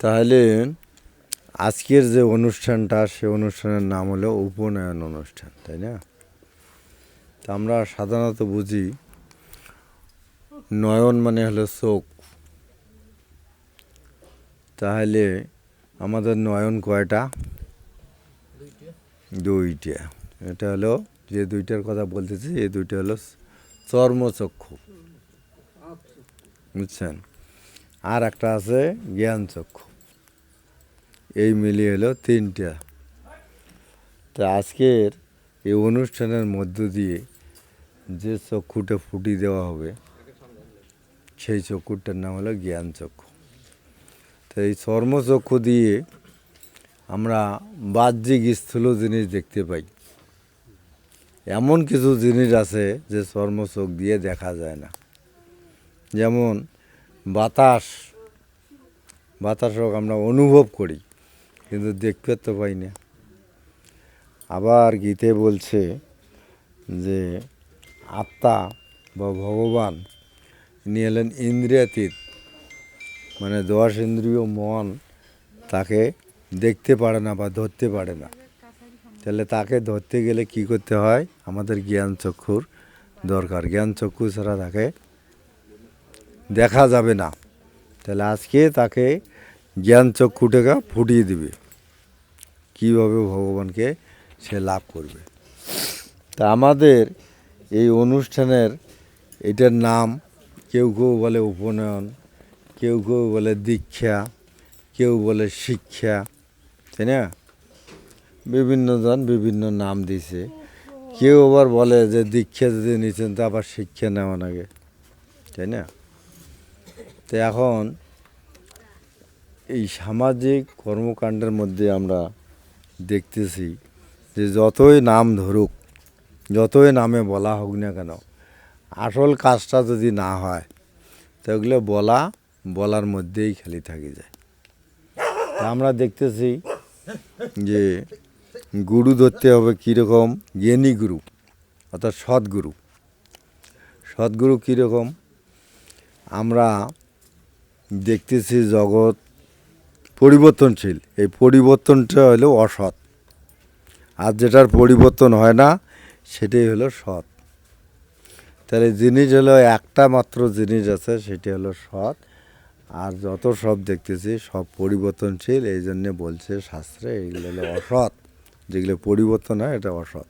তাহলে আজকের যে অনুষ্ঠানটা, সে অনুষ্ঠানের নাম হলো উপনয়ন অনুষ্ঠান, তাই না? তা আমরা সাধারণত বুঝি নয়ন মানে হলো চোখ তাহলে আমাদের নয়ন কয়টা? দুইটা। এটা হলো যে দুইটার কথা বলতেছি এই দুইটা হলো চর্মচক্ষু। বুঝছেন? আর একটা আছে জ্ঞান চক্ষু। এই মিলিয়ে হলো তিনটা। তা আজকের এই অনুষ্ঠানের মধ্য দিয়ে যে চক্ষুটা ফুটি দেওয়া হবে, সেই চক্ষুটার নাম হলো জ্ঞান চক্ষু। তো এই চর্মচক্ষু দিয়ে আমরা বাহ্যিক স্থূল জিনিস দেখতে পাই। এমন কিছু জিনিস আছে যে চর্মচোখ দিয়ে দেখা যায় না। যেমন বাতাস বাতাস হোক আমরা অনুভব করি, কিন্তু দেখতে তো পাই না। আবার গীতে বলছে যে, আত্মা বা ভগবান ইনি হলেন ইন্দ্রিয়াতীত মানে দশ ইন্দ্রিয় মন তাকে দেখতে পারে না বা ধরতে পারে না। তাহলে তাকে ধরতে গেলে কি করতে হয়? আমাদের জ্ঞান চক্ষুর দরকার। জ্ঞান চক্ষু ছাড়া তাকে দেখা যাবে না। তাহলে আজকে তাকে জ্ঞান চক্ষুটাকে ফুটিয়ে দিবে। কীভাবে ভগবানকে সে লাভ করবে। তা আমাদের এই অনুষ্ঠানের এটার নাম কেউ কেউ বলে উপনয়ন, কেউ কেউ বলে দীক্ষা, কেউ বলে শিক্ষা, তাই না? বিভিন্ন জন বিভিন্ন নাম দিছে। কেউ আবার বলে যে দীক্ষা যদি নিচ্ছেন তা আবার শিক্ষা নেওয়া লাগে তাই না? তো এখন এই সামাজিক কর্মকাণ্ডের মধ্যে আমরা দেখতেছি যে যতই নাম ধরুক, যতই নামে বলা হোক না কেন, আসল কাজটা যদি না হয় তো ওগুলো বলা বলার মধ্যেই খালি থাকি যায়। তা আমরা দেখতেছি যে গুরু ধরতে হবে কীরকম, জ্ঞানী গুরু, অর্থাৎ সদ্গুরু। সদ্গুরু কীরকম? আমরা দেখতেছি জগৎ পরিবর্তনশীল। এই পরিবর্তনটা হলো অসৎ। আর যেটার পরিবর্তন হয় না, সেটাই হলো সৎ। তাহলে জিনিস হলো একটা মাত্র জিনিস আছে, সেটি হলো সৎ। আর যত সব দেখতেছি, সব পরিবর্তনশীল, এই জন্যে বলছে শাস্ত্রে এইগুলো হলো অসৎ। যেগুলো পরিবর্তন হয়, এটা অসৎ।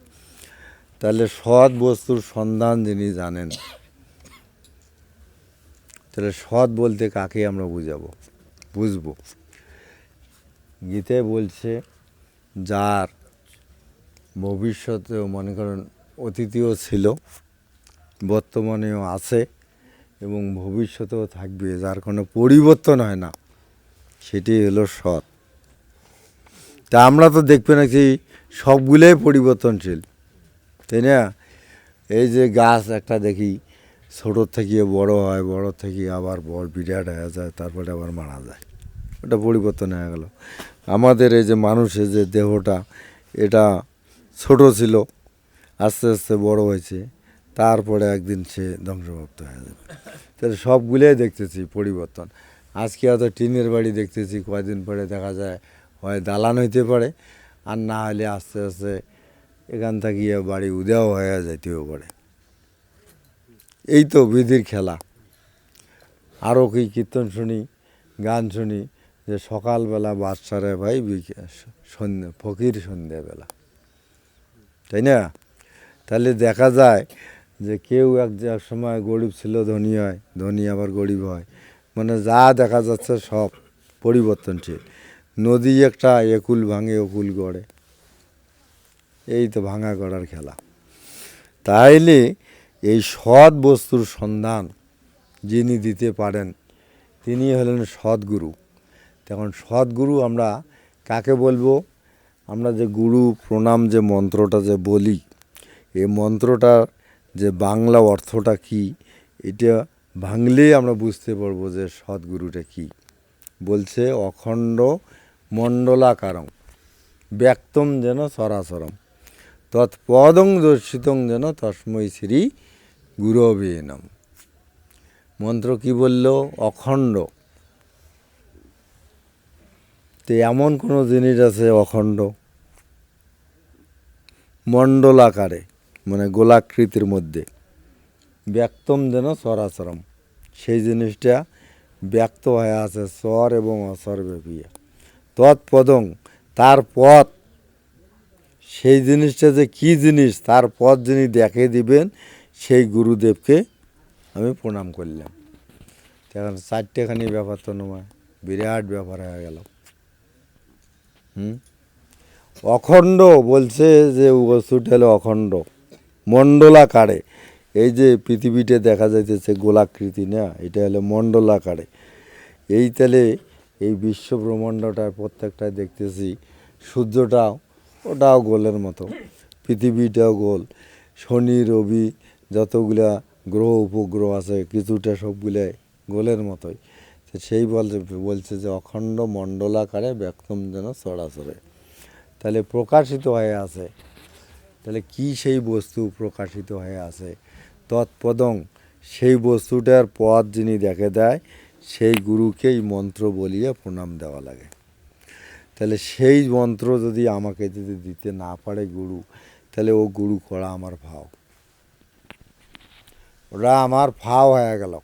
তাহলে সৎ বস্তুর সন্ধান যিনি জানেন তাহলে সৎ বলতে কাকে আমরা বুঝাবো? বুঝব। গীতে বলছে, যার ভবিষ্যতেও মনে করেন অতীতেও ছিল, বর্তমানেও আছে এবং ভবিষ্যতেও থাকবে, যার কোনো পরিবর্তন হয় না, সেটি হলো সৎ। তা আমরা তো দেখবে নাকি সবগুলোই পরিবর্তনশীল, তাই না? এই যে গাছ একটা দেখি ছোটোর থেকে বড় হয়, বড় থেকে আবার বড় বিরাট হয়ে যায়, তারপরে আবার মারা যায়। ওটা পরিবর্তন হয়ে গেল। আমাদের এই যে মানুষের যে দেহটা, এটা ছোট ছিল, আস্তে আস্তে বড় হয়েছে, তারপরে একদিন সে ধ্বংসপ্রাপ্ত হয়ে যাবে। তাহলে সবগুলোই দেখতেছি পরিবর্তন। আজকে হয়তো টিনের বাড়ি দেখতেছি, কয়দিন পরে দেখা যায়, হয় দালান হইতে পারে, আর না হলে আস্তে আস্তে এখান থেকে বাড়ি উদেও হয়ে যাইতেও পারে। এই তো বিধির খেলা। আরও কি কীর্তন শুনি, গান শুনি, যে সকালবেলা বাচ্চারা ভাই সন্ধ্যে ফকির সন্ধ্যেবেলা। তাই না? তাহলে দেখা যায় যে কেউ এক এক সময় গরিব ছিল, ধনী হয়, ধনী আবার গরিব হয় মানে যা দেখা যাচ্ছে সব পরিবর্তনশীল। নদী একটা একুল ভাঙে অকুল গড়ে। এই তো ভাঙা গড়ার খেলা। তাইলে এই সৎ বস্তুর সন্ধান যিনি দিতে পারেন, তিনি হলেন সদ্গুরু। তখন সদ্গুরু আমরা কাকে বলব? আমরা যে গুরু প্রণাম যে মন্ত্রটা যে বলি, এই মন্ত্রটার যে বাংলা অর্থটা কি, এটা ভাঙলেই আমরা বুঝতে পারব যে সদ্গুরুটা কি। বলছে, অখণ্ড মণ্ডলাকারং, ব্যক্তম যেন সরাসরম, তৎপদং দর্শিতং যেন তস্মৈ শ্রী গুরবে নম। মন্ত্র কি বলল? অখণ্ড। তো এমন কোনো জিনিস আছে অখণ্ড? মণ্ডল আকারে মানে গোলাকৃতির মধ্যে। ব্যক্তম যেন চরাচরম সেই জিনিসটা ব্যক্ত হয়ে আছে স্বর এবং অস্বর ব্যাপিয়া তৎপদং তার পথ। সেই জিনিসটা যে কি জিনিস, তার পথ যিনি দেখে দিবেন গুরুদেবকে আমি প্রণাম করলাম। এখন চারটেখানি ব্যাপার তো নয়, বিরাট ব্যাপার হয়ে গেল। হুম? অখণ্ড বলছে যে বস্তুটা হলো অখণ্ড মণ্ডলাকারে এই যে পৃথিবীতে দেখা যাইতেছে গোলাকৃতি, না? এটা হলো মণ্ডলাকারে এই তাহলে এই বিশ্ব ব্রহ্মাণ্ডটার প্রত্যেকটা দেখতেছি, সূর্যটাও, ওটাও গোলের মতো। পৃথিবীটাও গোল। শনি, রবি যতগুলা গ্রহ, উপগ্রহ আছে, কিছুটা সবগুলাই গোলের মতোই। তো সেই বলছে বলছে যে অখণ্ড মণ্ডলাকারে ব্যক্তম যেন চড়াচড়ে তাহলে প্রকাশিত হয়ে আছে। তাহলে কি সেই বস্তু প্রকাশিত হয়ে আছে? তৎপদং সেই বস্তুটার পথ যিনি দেখে দেয়, সেই গুরুকেই মন্ত্র বলিয়ে প্রণাম দেওয়া লাগে। তাহলে সেই মন্ত্র যদি আমাকে যদি দিতে না পারে গুরু, তাহলে ও গুরু করা আমার ভাও ওরা আমার ফাও হয়ে গেল।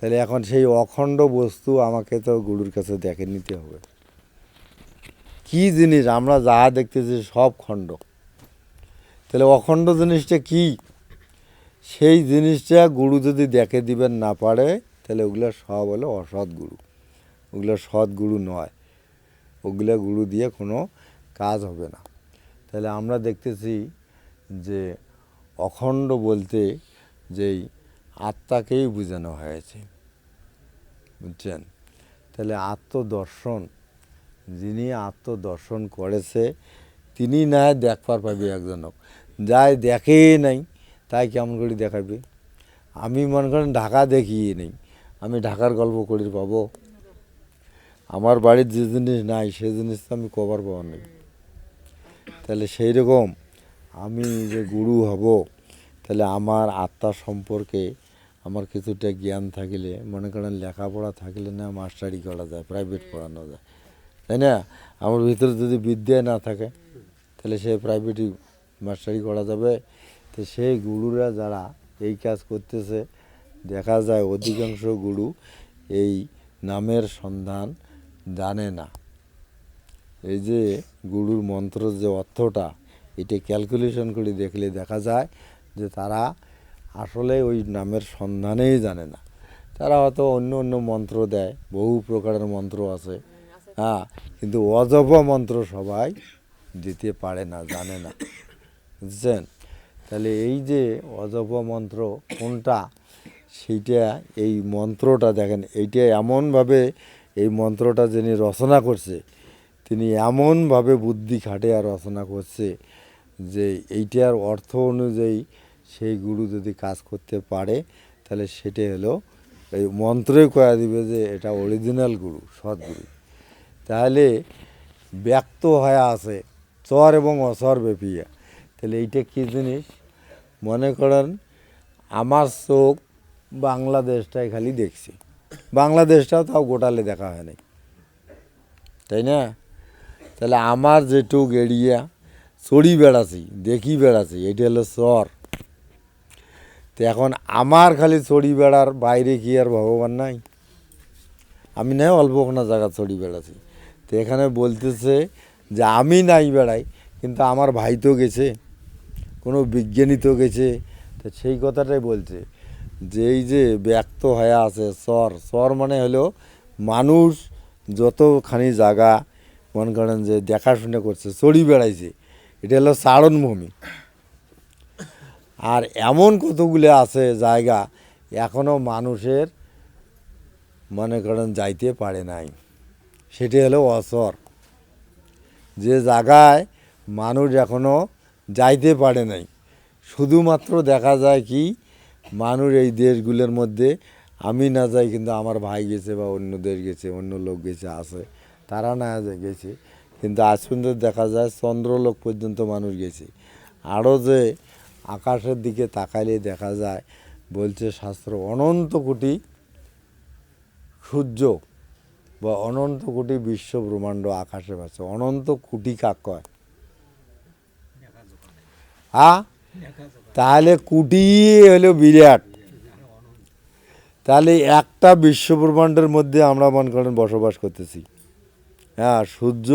তাহলে এখন সেই অখণ্ড বস্তু আমাকে তো গুরুর কাছে দেখে নিতে হবে। কি জিনিস? আমরা যা দেখতেছি সব খণ্ড। তাহলে অখণ্ড জিনিসটা কি? সেই জিনিসটা গুরু যদি দেখে দিবেন না পারে, তাহলে ওগুলো সব হলো অসৎ গুরু। ওগুলো সৎ গুরু নয়। ওগুলো গুরু দিয়ে কোনো কাজ হবে না। তাহলে আমরা দেখতেছি যে অখণ্ড বলতে যেই আত্মাকেই বোঝানো হয়েছে। বুঝছেন? তাহলে আত্মদর্শন, যিনি আত্মদর্শন করেছে, তিনি না দেখবার পাবে একজনক যাই দেখেই নাই, তাই কেমন করে দেখাবে? আমি মনে করেন ঢাকা দেখিয়ে নেই। আমি ঢাকার গল্প করি পাবো। আমার বাড়ির যে জিনিস নাই, সে জিনিস তো আমি কভার পাওয়া নেই। তাহলে সেই রকম আমি যে গুরু হব। তাহলে আমার আত্মা সম্পর্কে আমার কিছুটা জ্ঞান থাকলে মনে করেন লেখাপড়া থাকলে না মাস্টারি করা যায় প্রাইভেট পড়ানো যায়। তাই না? আমার ভিতরে যদি বিদ্যা না থাকে তাহলে সে প্রাইভেটই মাস্টারি করা যাবে। তো সেই গুরুরা যারা এই কাজ করতেছে দেখা যায় অধিকাংশ গুরু এই নামের সন্ধান জানে না। এই যে গুরুর মন্ত্রের যে অর্থটা এটা ক্যালকুলেশন করে দেখলে দেখা যায় যে তারা আসলে ওই নামের সন্ধানেই জানে না। তারা হয়তো অন্য অন্য মন্ত্র দেয়, বহু প্রকারের মন্ত্র আছে। হ্যাঁ কিন্তু অজপ মন্ত্র সবাই দিতে পারে না, জানে না। বুঝছেন? তাহলে এই যে অজপ মন্ত্র কোনটা, সেইটা এই মন্ত্রটা দেখেন, এইটা এমনভাবে এই মন্ত্রটা যিনি রচনা করছে, তিনি এমনভাবে বুদ্ধি খাটে আর রচনা করছে যে এইটার অর্থ অনুযায়ী সেই গুরু যদি কাজ করতে পারে, তাহলে সেটা হলো এই মন্ত্রই কয়া দিবে যে এটা অরিজিনাল গুরু সৎগুরু তাহলে ব্যক্ত হয়ে আছে, চর এবং অচর ব্যাপিয়া। তাহলে এইটা কী জিনিস? মনে করেন আমার চোখ বাংলাদেশটাই খালি দেখছি। বাংলাদেশটাও তাও গোটালে দেখা হয় নাই। তাই না? তাহলে আমার যেটুক এরিয়া, চড়ি বেড়াছি দেখি বেড়াছি এটা হলো চর। তো এখন আমার খালি চড়ি বেড়ার বাইরে কি আর ভগবান নাই? আমি নাই অল্পখানা জায়গা চড়ি বেড়াছি তো এখানে বলতেছে যে আমি নাই বেড়াই, কিন্তু আমার ভাই তো গেছে, কোনো বিজ্ঞানী তো গেছে। তো সেই কথাটাই বলছে যে এই যে ব্যক্ত হয়ে আছে চর চর মানে হলো মানুষ যতখানি জায়গা মনে করেন যে দেখাশোনা করছে চড়ি বেড়াইছে, এটা হলো চারণভূমি আর এমন কতগুলো আছে জায়গা এখনও মানুষের মনে করেন যাইতে পারে নাই। সেটি হলো অসর। যে জায়গায় মানুষ এখনও যাইতে পারে নাই। শুধুমাত্র দেখা যায় কি, মানুষ এই দেশগুলোর মধ্যে, আমি না যাই কিন্তু আমার ভাই গেছে বা অন্য দেশ গেছে, অন্য লোক গেছে, আছে। তারা না গেছে। কিন্তু আজ পর্যন্ত দেখা যায় চন্দ্রলোক পর্যন্ত মানুষ গেছে। আরও যে আকাশের দিকে তাকাইলে দেখা যায়, বলছে শাস্ত্র, অনন্ত কোটি সূর্য বা অনন্ত কোটি বিশ্ব ব্রহ্মাণ্ড আকাশে ভাসে অনন্ত কোটি কাক কয়? হ্যাঁ তাহলে কুটি হলো বিরাট। তাহলে একটা বিশ্ব ব্রহ্মাণ্ডের মধ্যে আমরা মনে করেন বসবাস করতেছি। হ্যাঁ সূর্য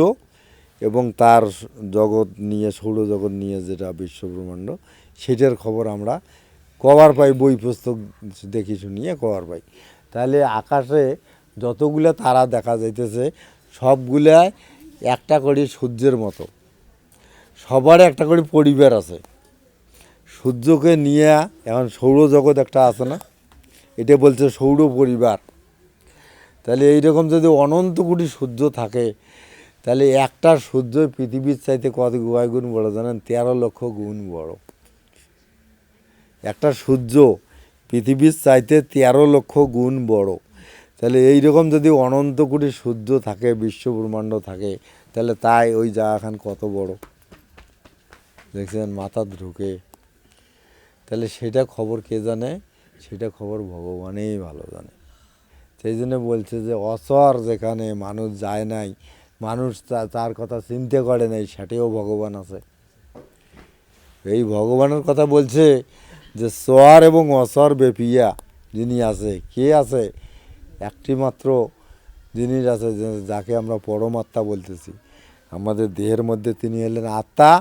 এবং তার জগৎ নিয়ে, সৌরজগৎ নিয়ে যেটা বিশ্ব ব্রহ্মাণ্ড সেটার খবর আমরা কভার পাই, বই পুস্তক দেখি শুনিয়ে কভার পাই। তাহলে আকাশে যতগুলা তারা দেখা যাইতেছে সবগুলাই একটা করে সূর্যের মতো। সবার একটা করে পরিবার আছে। সূর্যকে নিয়ে এখন সৌরজগৎ একটা আছে না? এটা বলছে সৌর পরিবার। তাহলে এইরকম যদি অনন্ত কোটি সূর্য থাকে, তাহলে একটা সূর্য পৃথিবীর চাইতে কত কয় গুণ বড় জানেন? তেরো লক্ষ গুণ বড়। একটা সূর্য পৃথিবীর চাইতে তেরো লক্ষ গুণ বড়। তাহলে এই রকম যদি অনন্ত কোটি সূর্য থাকে, বিশ্ব ব্রহ্মাণ্ড থাকে, তাহলে তাই ওই জায়গাখান কত বড়? দেখছেন মাথা ঢুকে। তাহলে সেটা খবর কে জানে? সেটা খবর ভগবানেই ভালো জানে। সেই জন্য বলছে যে অসর যেখানে মানুষ যায় নাই, মানুষ তার কথা চিন্তা করে নাই, সেটাও ভগবান আছে। এই ভগবানের কথা বলছে যে স্বর এবং অসর বেপিয়া যিনি আছে, কে আছে? একটি মাত্র জিনিস আছে যাকে আমরা পরমাত্মা বলতেছি। আমাদের দেহের মধ্যে তিনি হলেন আত্মা,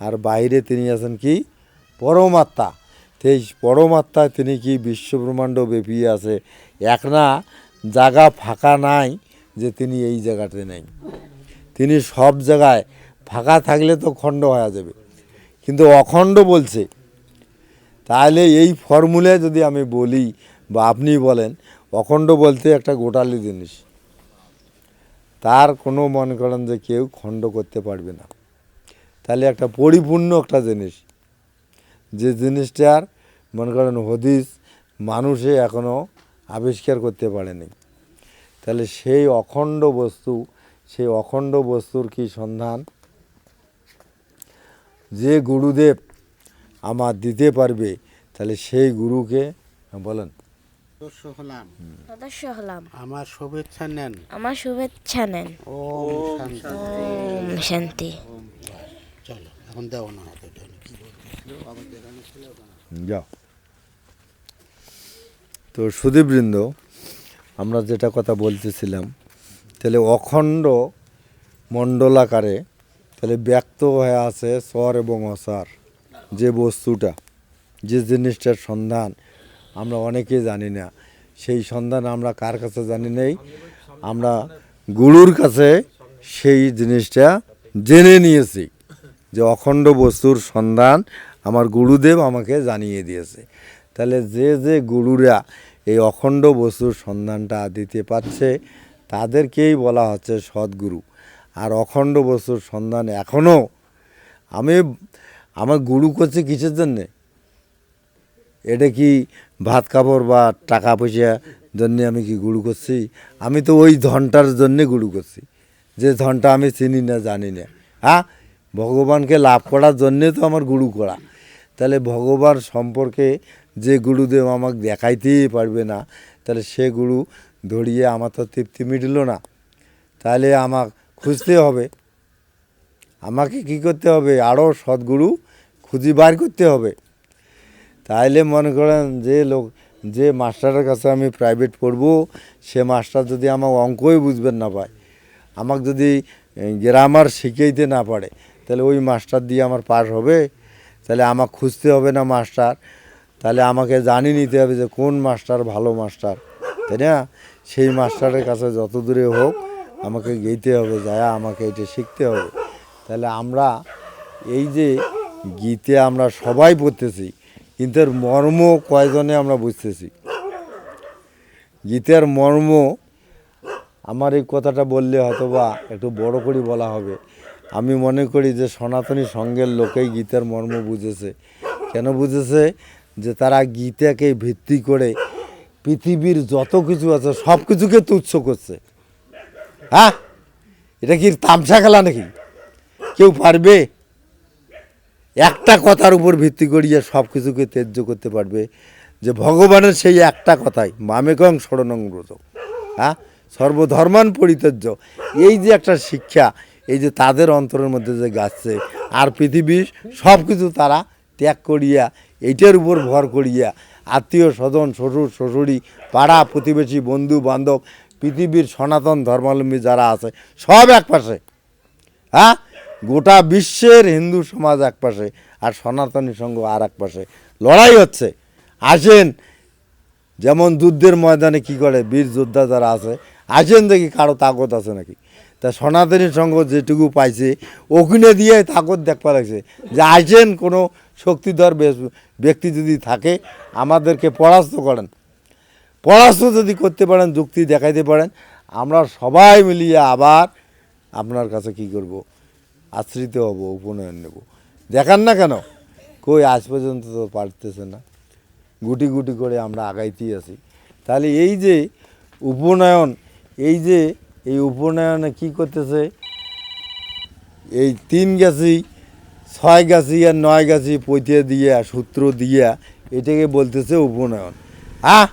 আর বাইরে তিনি আছেন কি? পরমাত্মা। সেই পরমাত্মায় তিনি কি বিশ্বব্রহ্মাণ্ড বেপিয়ে আছে? এক না, জায়গা ফাঁকা নাই যে তিনি এই জায়গাতে নেই। তিনি সব জায়গায় ফাঁকা থাকলে তো খণ্ড হয়ে যাবে। কিন্তু অখণ্ড বলছে তাহলে এই ফর্মুলে যদি আমি বলি বা আপনি বলেন, অখণ্ড বলতে একটা গোটালি জিনিস। তার কোনো মনে করেন যে কেউ খণ্ড করতে পারবে না। তাহলে একটা পরিপূর্ণ একটা জিনিস। যে জিনিসটার মনে করেন হদিস মানুষে এখনও আবিষ্কার করতে পারেনি। তাহলে সেই অখণ্ড বস্তু, সেই অখণ্ড বস্তুর কি সন্ধান? যে গুরুদেব আমার দিতে পারবে তাহলে সেই গুরুকে হ্যাঁ, বলেন। সদস্য হলাম। সদস্য হলাম। আমার শুভেচ্ছা নেন। আমার শুভেচ্ছা নেন। ওম শান্তি। চলো এখন দেও না হাতে। যাও। তো সুদীপবৃন্দ আমরা যেটা কথা বলতেছিলাম তাহলে অখণ্ড মণ্ডলাকারে তাহলে ব্যক্ত হয়ে আছে স্বর এবং অসার। যে বস্তুটা, যে জিনিসটার সন্ধান আমরা অনেকে জানি না, সেই সন্ধান আমরা কার কাছে জানি নেই? আমরা গুরুর কাছে সেই জিনিসটা জেনে নিয়েছি, যে অখণ্ড বস্তুর সন্ধান আমার গুরুদেব আমাকে জানিয়ে দিয়েছে। তাহলে যে যে গুরুরা এই অখণ্ড বস্তুর সন্ধানটা দিতে পারছে, তাদেরকেই বলা হচ্ছে সদ্গুরু। আর অখণ্ড বস্তুর সন্ধান এখনও আমি আমার গুরু করছে কিসের জন্যে? এটা কি ভাত কাপড় বা টাকা পয়সা জন্যে আমি কি গুরু করছি? আমি তো ওই ধনটার জন্যে গুরু করছি। যে ধনটা আমি চিনি না, জানি না। হ্যাঁ? ভগবানকে লাভ করার জন্যে তো আমার গুরু করা। তাহলে ভগবান সম্পর্কে যে গুরুদেব আমাকে দেখাইতেই পারবে না, তাহলে সে গুরু ধরিয়ে আমার তো তৃপ্তি মিটল না। তাহলে আমাক খুঁজতে হবে। আমাকে কি করতে হবে? আরও সদ্গুরু খুঁজি বার করতে হবে। তাইলে মনে করেন যে লোক, যে মাস্টারের কাছে আমি প্রাইভেট পড়ব, সে মাস্টার যদি আমার অঙ্কই বুঝবেন না পায় আমাকে যদি গ্রামার শিখাইতে না পারে তাহলে ওই মাস্টার দিয়ে আমার পাস হবে। তাহলে আমাকে খুঁজতে হবে না মাস্টার তাহলে আমাকে জানি নিতে হবে যে কোন মাস্টার ভালো মাস্টার, তাই না? সেই মাস্টারের কাছে যত দূরে হোক আমাকে গেইতে হবে, যায় আমাকে এটা শিখতে হবে। তাহলে আমরা এই যে গীতে আমরা সবাই পড়তেছি। কিন্তু এর মর্ম কয়জনে আমরা বুঝতেছি? গীতের মর্ম, আমার এই কথাটা বললে হয়তো বা একটু বড় করে বলা হবে। আমি মনে করি যে সনাতনী সঙ্গের লোকেই গীতের মর্ম বুঝেছে। কেন বুঝেছে? যে তারা গীতাকে ভিত্তি করে পৃথিবীর যত কিছু আছে সব কিছুকে তুচ্ছ করছে। হ্যাঁ? এটা কি তামসা খেলা নাকি? কেউ পারবে? একটা কথার উপর ভিত্তি করিয়ে সব কিছুকে ত্যায্য করতে পারবে যে ভগবানের সেই একটা কথাই, মামেকং স্মরণং ব্রত হ্যাঁ? সর্বধর্মান পরিত্যাজ্য। এই যে একটা শিক্ষা, এই যে তাদের অন্তরের মধ্যে যে গাচ্ছে আর পৃথিবীর সব কিছু তারা ত্যাগ করিয়া, এইটার উপর ভর করিয়া, আত্মীয় স্বজন, শ্বশুর, শ্বশুরি, পাড়া, প্রতিবেশী, বন্ধু, বান্ধব, পৃথিবীর সনাতন ধর্মাবলম্বী যারা আছে, সব এক পাশে হ্যাঁ? গোটা বিশ্বের হিন্দু সমাজ এক পাশে আর সনাতনী সংঘ আর এক পাশে। লড়াই হচ্ছে। আসেন, যেমন যুদ্ধের ময়দানে কি করে বীর যোদ্ধা যারা আছে, আসেন দেখি কারও তাকত আছে নাকি। তা সনাতনী সংঘ যেটুকু পাইছে ওখানে দিয়ে তাকত দেখবা লাগছে যে আসেন কোনো শক্তিধর ব্যক্তি যদি থাকে, আমাদেরকে পরাস্ত করেন। পরাস্ত যদি করতে পারেন, যুক্তি দেখাইতে পারেন, আমরা সবাই মিলিয়ে আবার আপনার কাছে কি করব? আশ্রিত হব, উপনয়ন নেব। দেখান না কেন? কই, আজ পর্যন্ত তো পারতেছে না। গুটি গুটি করে আমরা আগাইতেই আছি। তাহলে এই যে উপনয়ন, এই যে এই উপনয়নে কি করতেছে? এই তিন গাছি, ছয় গাছি আর নয় গাছি পৈতে দিয়া, সূত্র দিয়া এটাকে বলতেছে উপনয়ন। হ্যাঁ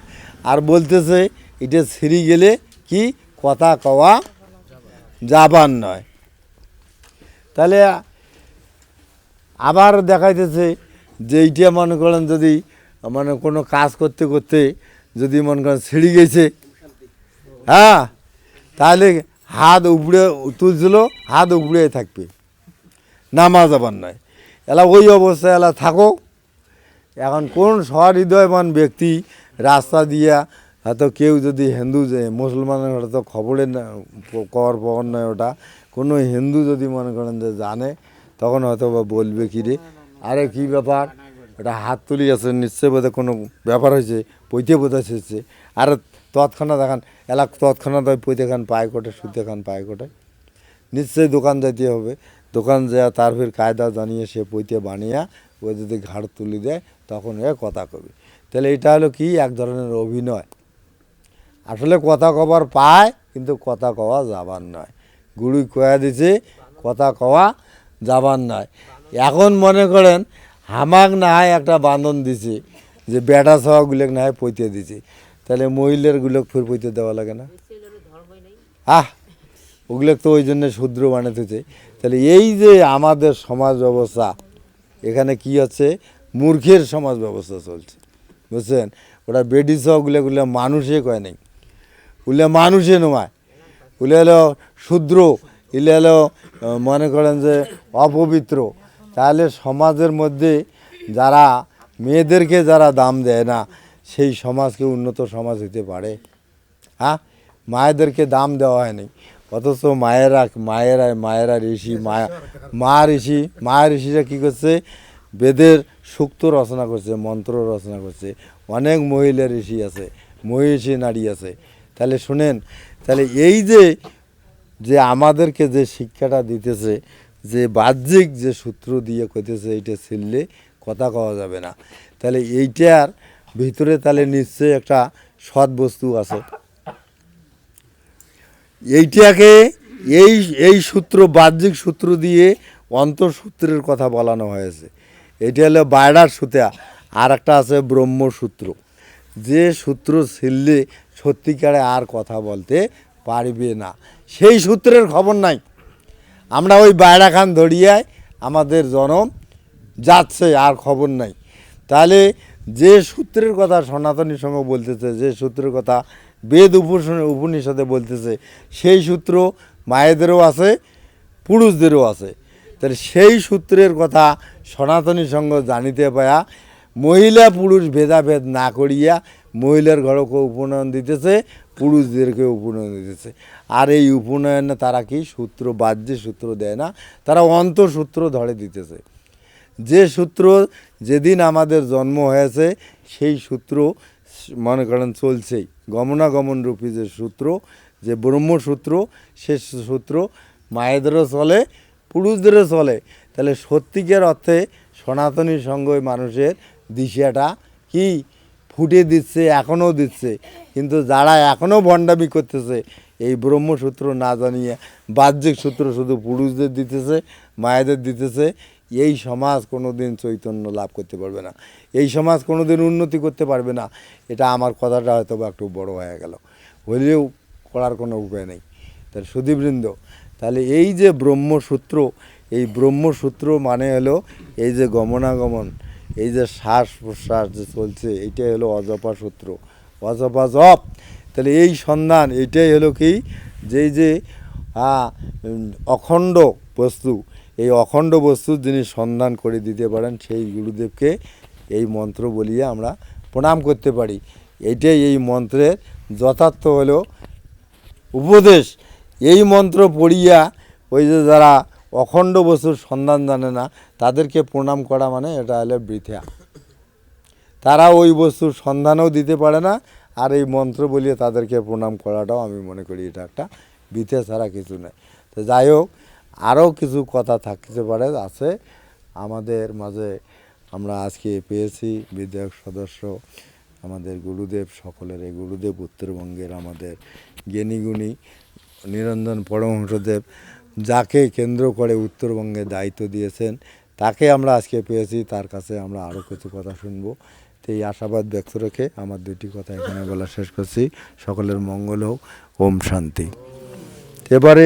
আর বলতেছে, এটা ছিঁড়ি গেলে কি? কথা কওয়া যাবার নয়। তাহলে আবার দেখাইতেছে যে এইটা মনে করেন যদি মানে কোনো কাজ করতে করতে যদি মনে করেন ছিঁড়ি গেছে হ্যাঁ তাহলে হাত উপড়ে তুলছিল, হাত উপড়ে থাকবে। নামা যাবার নয়। এলা ওই অবস্থায় এলা থাকো। এখন কোন সহৃদয়বান ব্যক্তি রাস্তা দিয়া হয়তো কেউ যদি হিন্দু, যে মুসলমানের হয়তো খবরে না কর পাওয়ার নয় ওটা কোনো হিন্দু যদি মনে করেন যে জানে, তখন হয়তো বা বলবে, কি রে? আরে কী ব্যাপার? এটা হাত তুলি আছে, নিশ্চয় বোধহয় কোনো ব্যাপার হয়েছে, পৈতে বোধহয় শেষে আর তৎক্ষণাৎ এখন এলাক তৎক্ষণাৎ ওই পৈতে খান, পায় কোটে সুতে খান, পায় কোটে। নিশ্চয়ই দোকান যাইতে হবে। দোকান যা তার ফির কায়দা জানিয়ে সে পৈতে বানিয়া, ও যদি ঘাড় তুলি দেয়, তখন এ কথা কবি। তাহলে এটা হলো কি? এক ধরনের অভিনয়। আসলে কথা কবার পায়, কিন্তু কথা কওয়া যাবার নয়। গুরুই কয়া দিছে, কথা কওয়া যাবার নয় এখন মনে করেন, হামাক না হয় একটা বান্ধন দিছে, যে বেটা সহগুলোক না হয় পইতে দিছে। তাহলে মহিলার গুলোক ফির পইতে দেওয়া লাগে না? আহ ওগুলো তো ওই জন্য শূদ্র বানাতেছে তাহলে এই যে আমাদের সমাজ ব্যবস্থা, এখানে কি হচ্ছে মূর্খের সমাজ ব্যবস্থা চলছে। বুঝছেন? ওটা বেডি সহগুলো গুলো মানুষে কয় নেই। ওগুলো মানুষে নয় ওগুলো হলো শূদ্র এগুলো হলো মনে করেন যে অপবিত্র, তাহলে সমাজের মধ্যে যারা, মেয়েদেরকে যারা দাম দেয় না, সেই সমাজকে উন্নত সমাজ হতে পারে। হ্যাঁ? মায়েদেরকে দাম দেওয়া হয়নি। অথচ মায়েরা মায়েরা মায়েরা ঋষি মায়া মা ঋষি, মা ঋষিরা কী করছে? বেদের সুক্ত রচনা করছে, মন্ত্র রচনা করছে। অনেক মহিলা ঋষি আছে, মহিষী নারী আছে। তাহলে শুনেন, তাহলে এই যে যে আমাদেরকে যে শিক্ষাটা দিতেছে, যে বাহ্যিক যে সূত্র দিয়ে কইতেছে, এইটা ছিললে কথা কওয়া যাবে না। তাহলে এইটার ভিতরে তাহলে নিশ্চয়ই একটা সৎ বস্তু আছে। এইটাকে এই এই সূত্র, বাহ্যিক সূত্র দিয়ে অন্তঃসূত্রের কথা বলানো হয়েছে। এটা হলো বায়ডার সূত্র আর একটা আছে ব্রহ্মসূত্র। যে সূত্র ছিললে সত্যিকারে আর কথা বলতে পারবে না। সেই সূত্রের খবর নাই। আমরা ওই বায়রা খান ধরিয়ায় আমাদের জনম যাচ্ছে, আর খবর নাই। তাহলে যে সূত্রের কথা সনাতনী সঙ্গে বলতেছে, যে সূত্রের কথা বেদ উপনিষদে বলতেছে, সেই সূত্র মায়েদেরও আছে, পুরুষদেরও আছে। তাহলে সেই সূত্রের কথা সনাতনী সঙ্গ জানিতে পায়া মহিলা পুরুষ ভেদাভেদ না করিয়া মহিলার ঘরকে উপনয়ন দিতেছে পুরুষদেরকে উপনয়ন দিতেছে। আর এই উপনয়নে তারা কি সূত্র বাহ্য সূত্র দেয় না? তারা অন্তঃসূত্র ধরে দিতেছে। যে সূত্র যেদিন আমাদের জন্ম হয়েছে, সেই সূত্র মনে করেন চলছেই। গমনাগমন রূপী যে সূত্র, যে ব্রহ্মসূত্র, সে সূত্র মায়েদেরও চলে, পুরুষদেরও চলে। তাহলে সত্যিকার অর্থে সনাতনী সঙ্গ মানুষের দিশাটা কি? ফুটে দিচ্ছে, এখনও দিচ্ছে। কিন্তু যারা এখনও ভণ্ডামি করতেছে, এই ব্রহ্মসূত্র না জানিয়ে বাহ্যিক সূত্র শুধু পুরুষদের দিতেছে, মায়েদের দিতেছে, এই সমাজ কোনো দিন চৈতন্য লাভ করতে পারবে না। এই সমাজ কোনো দিন উন্নতি করতে পারবে না। এটা আমার কথাটা হয়তো একটু বড় হয়ে গেল। হলেও করার কোনো উপায় নেই। তাহলে সুদীবৃন্দ তাহলে এই যে ব্রহ্মসূত্র, এই ব্রহ্মসূত্র মানে হলো এই যে গমনাগমন এই যে শ্বাস প্রশ্বাস যে চলছে এইটাই হলো অজপা সূত্র। অজপা জপ! তাহলে এই সন্ধান এইটাই হলো কি? যেই যে অখণ্ড বস্তু, এই অখণ্ড বস্তু যিনি সন্ধান করে দিতে পারেন, সেই গুরুদেবকে এই মন্ত্র বলিয়ে আমরা প্রণাম করতে পারি। এটাই এই মন্ত্রের যথার্থ হলো উপদেশ। এই মন্ত্র পড়িয়া ওই যে যারা অখণ্ড বস্তুর সন্ধান জানে না তাদেরকে প্রণাম করা মানে এটা হলো বৃথা। তারা ওই বস্তুর সন্ধানও দিতে পারে না, আর এই মন্ত্র বলিয়ে তাদেরকে প্রণাম করাটাও আমি মনে করি এটা একটা বৃথা ছাড়া কিছু নয়। তো যাই হোক, আরও কিছু কথা থাকতে পারে, আছে আমাদের মাঝে। আমরা আজকে পেয়েছি বিধায়ক সদস্য, আমাদের গুরুদেব, সকলের এই গুরুদেব উত্তরবঙ্গের আমাদের জ্ঞানীগুণী নিরঞ্জন পরমহংসদেব, যাকে কেন্দ্র করে উত্তরবঙ্গে দায়িত্ব দিয়েছেন তাকে আমরা আজকে পেয়েছি, তার কাছে আমরা আরও কিছু কথা শুনব। তো এই আশাবাদ ব্যক্ত রেখে আমার দুটি কথা এখানে বলা শেষ করছি। সকলের মঙ্গল হোক, ওম শান্তি। এবারে